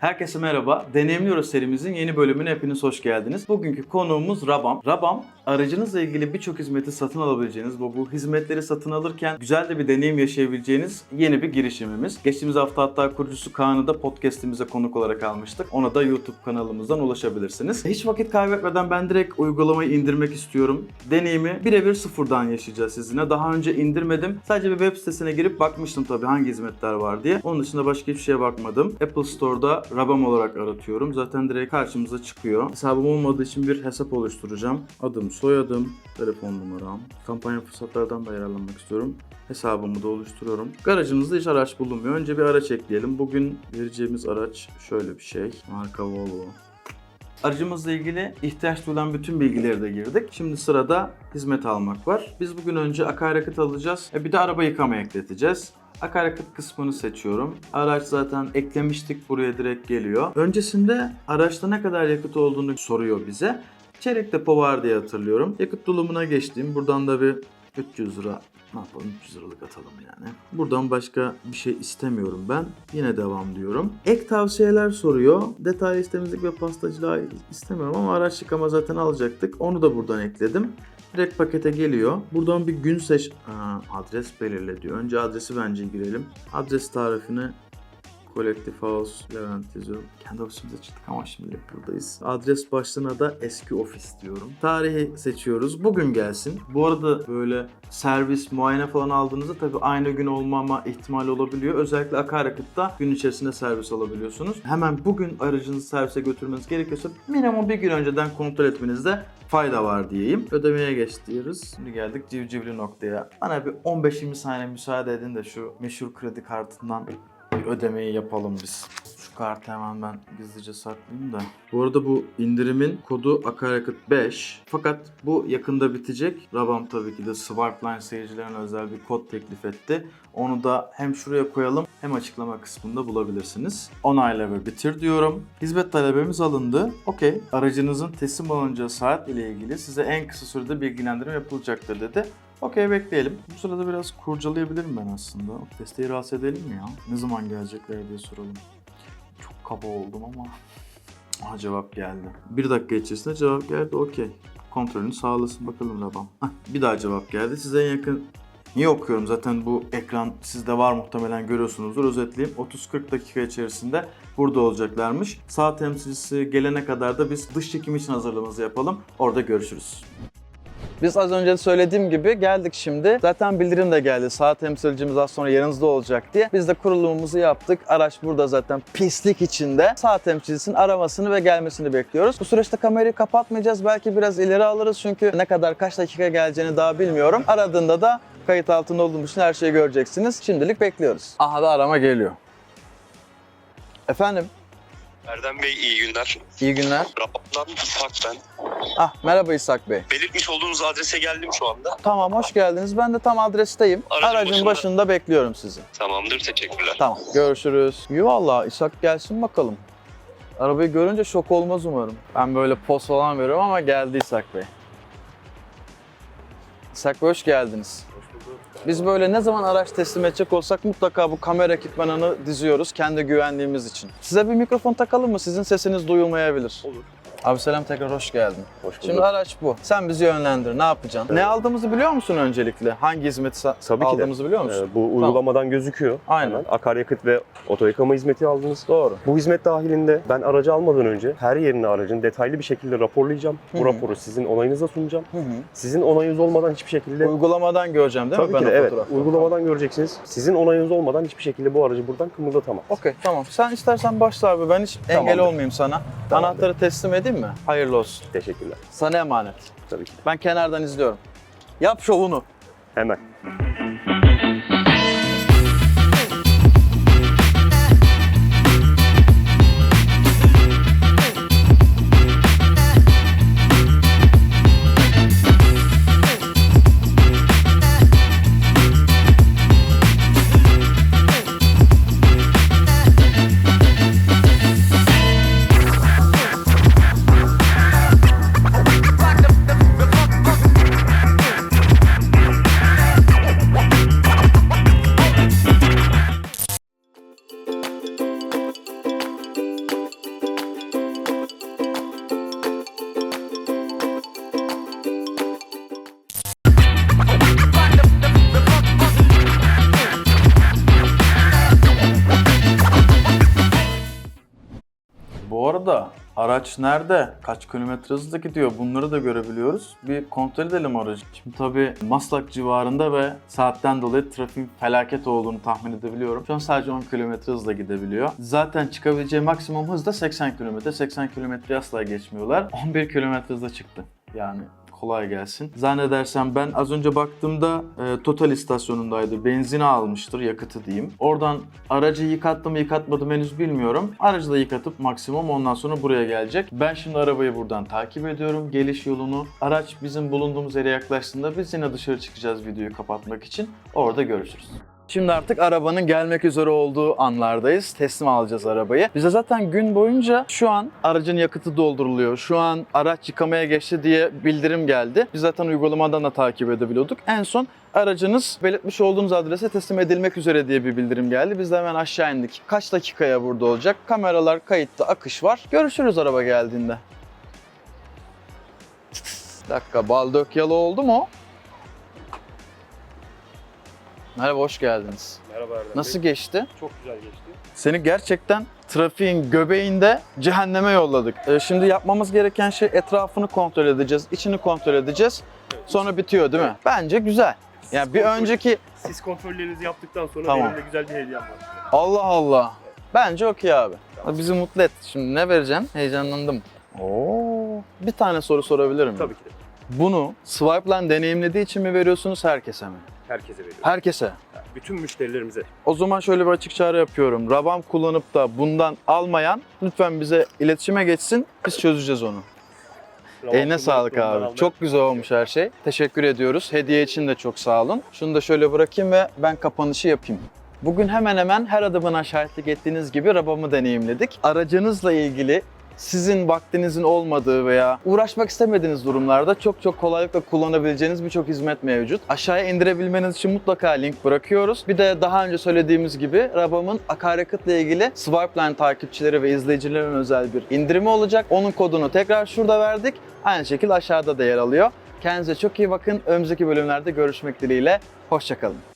Herkese merhaba. Deneyimliyoruz serimizin yeni bölümüne hepiniz hoş geldiniz. Bugünkü konuğumuz Rabam. Rabam, aracınızla ilgili birçok hizmeti satın alabileceğiniz ve bu hizmetleri satın alırken güzel de bir deneyim yaşayabileceğiniz yeni bir girişimimiz. Geçtiğimiz hafta hatta kurucusu Kaan'ı da podcast'imize konuk olarak almıştık. Ona da YouTube kanalımızdan ulaşabilirsiniz. Hiç vakit kaybetmeden ben direkt uygulamayı indirmek istiyorum. Deneyimi birebir sıfırdan yaşayacağız sizinle. Daha önce indirmedim. Sadece bir web sitesine girip bakmıştım tabii hangi hizmetler var diye. Onun dışında başka hiçbir şeye bakmadım. Apple Store'da Rabam olarak aratıyorum. Zaten direkt karşımıza çıkıyor. Hesabım olmadığı için bir hesap oluşturacağım. Adım, soyadım, telefon numaram. Kampanya fırsatlardan da yararlanmak istiyorum. Hesabımı da oluşturuyorum. Garajımızda hiç araç bulunmuyor. Önce bir araç ekleyelim. Bugün vereceğimiz araç şöyle bir şey. Marka Volvo. Aracımızla ilgili ihtiyaç duyulan bütün bilgileri de girdik. Şimdi sırada hizmet almak var. Biz bugün önce akaryakıt alacağız. E bir de araba yıkama ekleteceğiz. Akaryakıt kısmını seçiyorum. Araç zaten eklemiştik buraya direkt geliyor. Öncesinde araçta ne kadar yakıt olduğunu soruyor bize. Çeyrek depo var diye hatırlıyorum. Yakıt dolumuna geçtim. Buradan da bir 300 lira ne yapalım 300 liralık atalım yani. Buradan başka bir şey istemiyorum ben. Yine devam diyorum. Ek tavsiyeler soruyor. Detaylı temizlik ve pastacılığa istemiyorum ama araç yıkama zaten alacaktık. Onu da buradan ekledim. Direkt pakete geliyor. Buradan bir gün seç... Aa, adres belirle diyor. Önce adresi bence girelim. Adres tarifini Collective House Levent yazıyorum. Kendi ofisimize çıktık ama şimdi buradayız. Adres başlığına da eski ofis diyorum. Tarihi seçiyoruz. Bugün gelsin. Bu arada böyle servis, muayene falan aldığınızda tabii aynı gün olmama ihtimali olabiliyor. Özellikle akaryakıtta gün içerisinde servis alabiliyorsunuz. Hemen bugün aracınızı servise götürmeniz gerekiyorsa minimum bir gün önceden kontrol etmenizde fayda var diyeyim. Ödemeye geç diyoruz. Şimdi geldik civcivli noktaya. Bana bir 15-20 saniye müsaade edin de şu meşhur kredi kartından bir ödemeyi yapalım biz. Şu kartı hemen ben gizlice saklayayım da. Bu arada bu indirimin kodu akaryakıt 5. Fakat bu yakında bitecek. Rabam tabii ki de Swipeline seyircilerine özel bir kod teklif etti. Onu da hem şuraya koyalım hem açıklama kısmında bulabilirsiniz. Onayla ve bitir diyorum. Hizmet talebimiz alındı. Okey. Aracınızın teslim alınacağı saat ile ilgili size en kısa sürede bilgilendirme yapılacaktır dedi. Okey bekleyelim. Bu sırada biraz kurcalayabilirim ben aslında. Desteği rahatsız edelim mi ya? Ne zaman gelecekler diye soralım. Çok kaba oldum ama. Aha cevap geldi. Bir dakika içerisinde cevap geldi okey. Kontrolünü sağlasın bakalım Rabam. Hah, bir daha cevap geldi. Size en yakın Niye okuyorum? Zaten bu ekran sizde var muhtemelen görüyorsunuzdur. Özetleyeyim. 30-40 dakika içerisinde burada olacaklarmış. Sağ temsilcisi gelene kadar da biz dış çekim için hazırlığımızı yapalım. Orada görüşürüz. Biz az önce söylediğim gibi geldik şimdi. Zaten bildirim de geldi. Sağ temsilcimiz az sonra yanınızda olacak diye. Biz de kurulumumuzu yaptık. Araç burada zaten pislik içinde. Sağ temsilcisinin aramasını ve gelmesini bekliyoruz. Bu süreçte kamerayı kapatmayacağız. Belki biraz ileri alırız çünkü ne kadar kaç dakika geleceğini daha bilmiyorum. Aradığında da kayıt altında olduğumuz için her şeyi göreceksiniz. Şimdilik bekliyoruz. Aha da arama geliyor. Efendim, Erdem Bey iyi günler. iyi günler. Rabap'tan İshak ben. Ah, merhaba İshak Bey. Belirtmiş olduğunuz adrese geldim şu anda. Tamam, hoş geldiniz. Ben de tam adresteyim. Aracın Aracın başında. başında bekliyorum sizi. Tamamdır teşekkürler. Tamam. Görüşürüz. İyi valla İshak gelsin bakalım. Arabayı görünce şok olmaz umarım. Ben böyle poz falan veriyorum ama geldi İshak Bey. İshak Bey hoş geldiniz. Biz böyle ne zaman araç teslim edecek olsak mutlaka bu kamera ekipmanını diziyoruz kendi güvenliğimiz için. Size bir mikrofon takalım mı? Sizin sesiniz duyulmayabilir. Olur. Abi selam tekrar hoş geldin. Hoş bulduk. Şimdi araç bu. Sen bizi yönlendir. Ne yapacaksın? Ne aldığımızı biliyor musun öncelikle? Hangi hizmeti Tabii ki de. aldığımızı biliyor musun? Ee, bu uygulamadan gözüküyor. Aynen. Hemen. Akaryakıt ve oto yıkama hizmeti aldınız. Doğru. Bu hizmet dahilinde ben aracı almadan önce her yerini aracın detaylı bir şekilde raporlayacağım. Hı Bu raporu sizin onayınıza sunacağım. Hı hı. Sizin onayınız olmadan hiçbir şekilde Uygulamadan göreceğim değil mi? Tabii ki de evet. fotoğrafı? Uygulamadan göreceksiniz. Sizin onayınız olmadan hiçbir şekilde bu aracı buradan kımıldatamam. Okey tamam. Sen istersen başla abi. Ben hiç engel Tamamdır. olmayayım sana. Tamamdır. Anahtarı teslim edeyim mi? Hayırlı olsun. Teşekkürler. Sana emanet. Tabii ki. Ben kenardan izliyorum. Yap şovunu. Hemen. Araç nerede? Kaç kilometre hızla gidiyor? Bunları da görebiliyoruz. Bir kontrol edelim aracı. Şimdi tabii Maslak civarında ve saatten dolayı trafiğin felaket olduğunu tahmin edebiliyorum. Şu an sadece 10 kilometre hızla gidebiliyor. Zaten çıkabileceği maksimum hız da 80 kilometre. 80 kilometre asla geçmiyorlar. 11 kilometre hızla çıktı. Yani kolay gelsin. Zannedersem ben az önce baktığımda e, Total istasyonundaydı. Benzini almıştır, yakıtı diyeyim. Oradan aracı yıkattım mı yıkatmadım henüz bilmiyorum. Aracı da yıkatıp maksimum ondan sonra buraya gelecek. Ben şimdi arabayı buradan takip ediyorum. Geliş yolunu. Araç bizim bulunduğumuz yere yaklaştığında biz yine dışarı çıkacağız videoyu kapatmak için. Orada görüşürüz. Şimdi artık arabanın gelmek üzere olduğu anlardayız. Teslim alacağız arabayı. Bize zaten gün boyunca şu an aracın yakıtı dolduruluyor. Şu an araç yıkamaya geçti diye bildirim geldi. Biz zaten uygulamadan da takip edebiliyorduk. En son aracınız belirtmiş olduğunuz adrese teslim edilmek üzere diye bir bildirim geldi. Biz de hemen aşağı indik. Kaç dakikaya burada olacak? Kameralar kayıtta, akış var. Görüşürüz araba geldiğinde. Bir dakika, bal dök yalı oldu mu? Merhaba, hoş geldiniz. Merhaba Erdem Nasıl geçti? Çok güzel geçti. Seni gerçekten trafiğin göbeğinde cehenneme yolladık. Ee, şimdi yapmamız gereken şey etrafını kontrol edeceğiz, içini kontrol edeceğiz. Sonra bitiyor değil mi? Bence güzel. Yani bir kontrol- önceki Siz kontrollerinizi yaptıktan sonra Tamam. benim de güzel bir hediyem var. Allah Allah. Bence okey abi. Bizi mutlu et. Şimdi ne vereceksin? Heyecanlandım. Oo. Bir tane soru sorabilir miyim? Tabii ki de. Bunu Swipeline deneyimlediği için mi veriyorsunuz herkese mi? Herkese veriyorum. Herkese. Yani bütün müşterilerimize. O zaman şöyle bir açık çağrı yapıyorum. Rabam kullanıp da bundan almayan lütfen bize iletişime geçsin. Biz çözeceğiz onu. Eline sağlık abi. Çok güzel olmuş her şey. Teşekkür ediyoruz. Hediye için de çok sağ olun. Şunu da şöyle bırakayım ve ben kapanışı yapayım. Bugün hemen hemen her adımına şahitlik ettiğiniz gibi Rabam'ı deneyimledik. Aracınızla ilgili sizin vaktinizin olmadığı veya uğraşmak istemediğiniz durumlarda çok çok kolaylıkla kullanabileceğiniz birçok hizmet mevcut. Aşağıya indirebilmeniz için mutlaka link bırakıyoruz. Bir de daha önce söylediğimiz gibi Rabam'ın akaryakıtla ilgili Swipeline takipçileri ve izleyicilerin özel bir indirimi olacak. Onun kodunu tekrar şurada verdik. Aynı şekilde aşağıda da yer alıyor. Kendinize çok iyi bakın. Önümüzdeki bölümlerde görüşmek dileğiyle. Hoşçakalın.